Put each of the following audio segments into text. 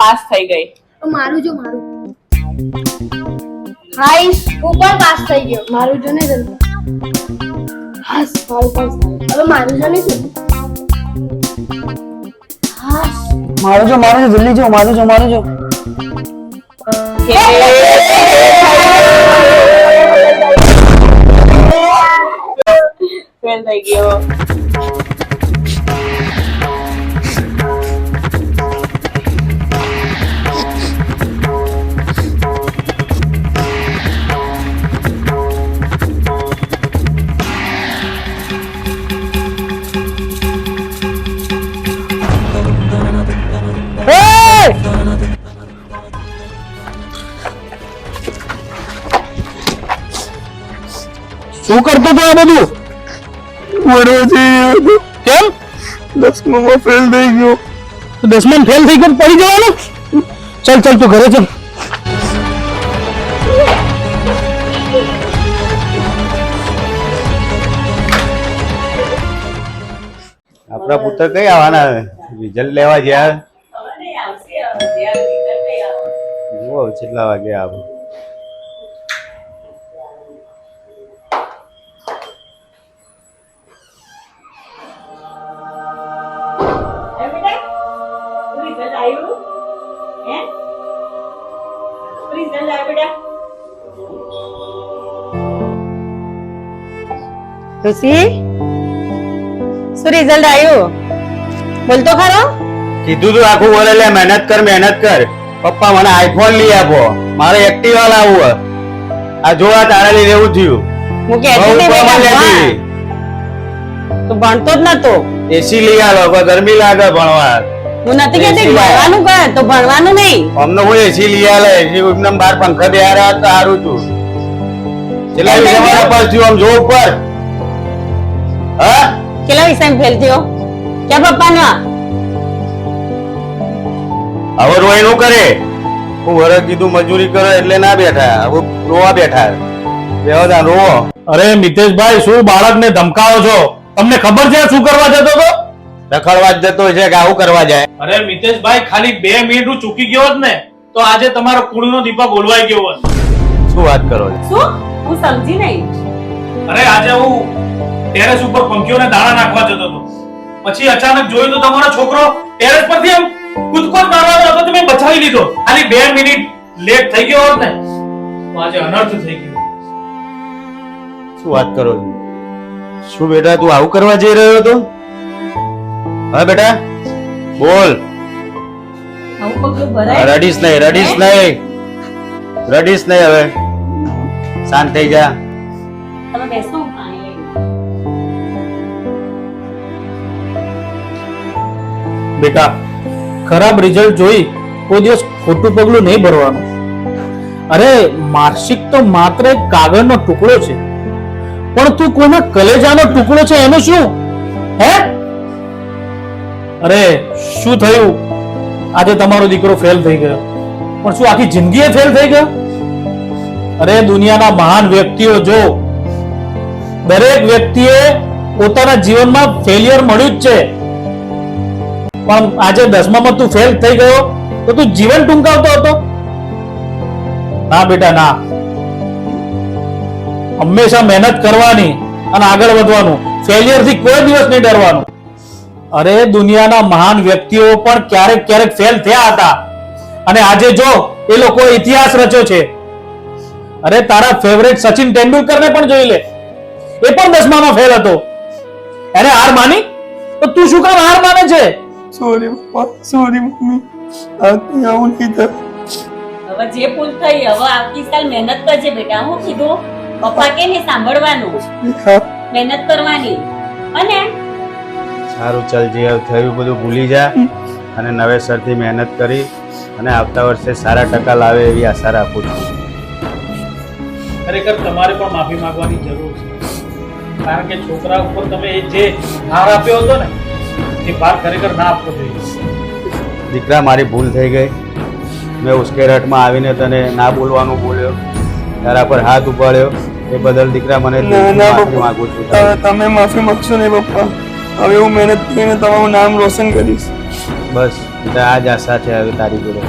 Pass થઈ ગઈ. તો મારું જો મારું. હાઈસ હું પણ પાસ થઈ ગયો. મારું જો ને જલ્દી. હાસ મારું પાસ હવે મારું જો ને શું? હાસ. મારું જો મારું જો જલ્દી જો મારું જો મારું જો. ફેલ થઈ ગયો. શું કરતો તો આ બધું? વડોદરી કેમ? દસમામાં ફેલ થઈ ગયો. દસમાન ફેલ થઈ ગયો પડી જવાનો? ચાલ ચાલ તું ઘરે ચાલ. આપણા પુત્ર કઈ આવવાના રિઝલ્ટ લેવા ગયા? જુઓ કેટલા વાગે આવો. ખુશી શું રિઝલ્ટ આવ્યું? બોલતો ખરો? કીધું તું આખું બોલે લે મહેનત કર મહેનત કર. પપ્પા મને આઈફોન લઈ આપો. મારે એક્ટિવા લાવવું આ જોવા તારા લઈ લેવું થયું. હું કે કહેતી હતી. તું. ભણતો જ નતો. એસી લઈ આલો ગરમી લાગે ભણવા. હું નથી કહેતી ભણવાનું કર તો ભણવાનું નહીં. અમને હું એસી લઈ આલે એસી એમને બાર પંખા બેહાર્યા તો સારું તું. કેટલા વિષય પાસ થયું? આમ જો ઉપર હા? કેટલા વિષય ફેલ થયો? કે પપ્પાના? હવે રોયનું કરે. હું વરસ કીધું મજૂરી કરો એટલે ના બેઠા. હવે રોવા બેઠા. બેહો તા રોવો. અરે મિતેશભાઈ શું બાળકને ધમકાવો છો? તમને ખબર છે શું કરવા જતો તો રખડવા જ જતો છે કે આવું કરવા જાય. અરે મિતેશભાઈ ખાલી બે મિનિટ હું ચૂકી ગયો ને તો આજે તમારો કુળનો દીપક ઓલવાઈ ગયો હોત. શું વાત કરો છો? શું? હું સમજી નહીં. અરે આજે હું ટેરેસ ઉપર પંખીઓને દાણા નાખવા જતો હતો. પછી અચાનક જોયું તો તમારો છોકરો ટેરેસ પરથી એમ કૂદકો મારવાનો હતો તમે બચાવી લીધો. ખાલી બે મિનિટ લેટ થઈ ગયો હોત ને તો આજે અનર્થ થઈ ગયો. શું વાત કરો છો? શું બેટા તું આવું કરવા જઈ રહ્યો હતો? હા બેટા બોલ. રડીશ નહીં રડીશ નહીં. રડીશ નહીં હવે. શાંત થઈ જા. તમે બેસો. બેટા ખરાબ રિઝલ્ટ જોઈ કોઈ દિવસ ખોટું પગલું નહીં ભરવાનું. અરે માર્કશીટ તો માત્ર એક કાગળનો ટુકડો છે. પણ તું કોઈના કલેજાનો ટુકડો છે એનું શું? હે? અરે, શું થયું? આજે તમારો દીકરો ફેલ થઈ ગયો. પણ શું આખી જિંદગી ફેલ થઈ ગયો? અરે, દુનિયાના મહાન વ્યક્તિઓ, જો. દરેક વ્યક્તિએ પોતાના જીવનમાં ફેલિયર મળ્યું જ છે. પણ આજે દસમામાં તું ફેલ થઈ ગયો, તો તું જીવન ટૂંકાવતો હતો. ના, બેટા, ના. હંમેશા મહેનત કરવાની અને આગળ વધવાનું. ફેલિયરથી કોઈ દિવસ નહીં ડરવાનું. અરે દુનિયાના મહાન વ્યક્તિઓ પણ ક્યારેક ક્યારેક ફેલ થયા હતા. અને આજે જો એ લોકો ઇતિહાસ રચ્યો છે. અરે તારા ફેવરેટ સચિન તેંડુલકરને પણ જોઈ લે. એ પણ દસમામાં ફેલ હતો. એને હાર માની? તો તું શું કામ હાર માને છે? સોરી પપ્પા. સોરી મમ્મી. આથી આવું નહીં હવે જે ભૂલ થઈ હવે આવતી સાલ મહેનત કરજે બેટા. હું કીધું પપ્પા કે ને સાંભળવાનું? મહેનત કરવાની. અને સારું ચાલ જે થયું બધું ભૂલી જા. અને નવેસરથી મહેનત કરી અને આવતા વર્ષે સારા ટકા લાવે એવી આશા રાખું છું. ખરેખર તમારે પણ માફી માંગવાની જરૂર છે. કારણ કે છોકરા ઉપર તમે જે ભાર આપ્યો હતો ને એ ભાર ખરેખર ના આપવો જોઈએ. દીકરા મારી ભૂલ થઈ ગઈ. મેં ઉશ્કેરટમાં આવીને તને ના બોલવાનું બોલ્યો. તારા પર હાથ ઉપાડ્યો. એ બદલ દીકરા મને માફી માંગુ છું. તમે માફી માંગશો ને પપ્પા હવે હું મહેનત કરીને તમારું નામ રોશન કરીશ. બસ એટલે આ જ આશા છે હવે તારી જોડે.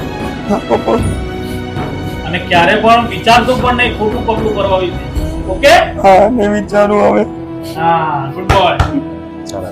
હા પપ્પા. અને ક્યારે પણ વિચારતું પણ નહીં ખોટું પગલું કરવા વિશે. ઓકે હા મેં વિચારું હવે. હા ગુડ બોય ચાલો.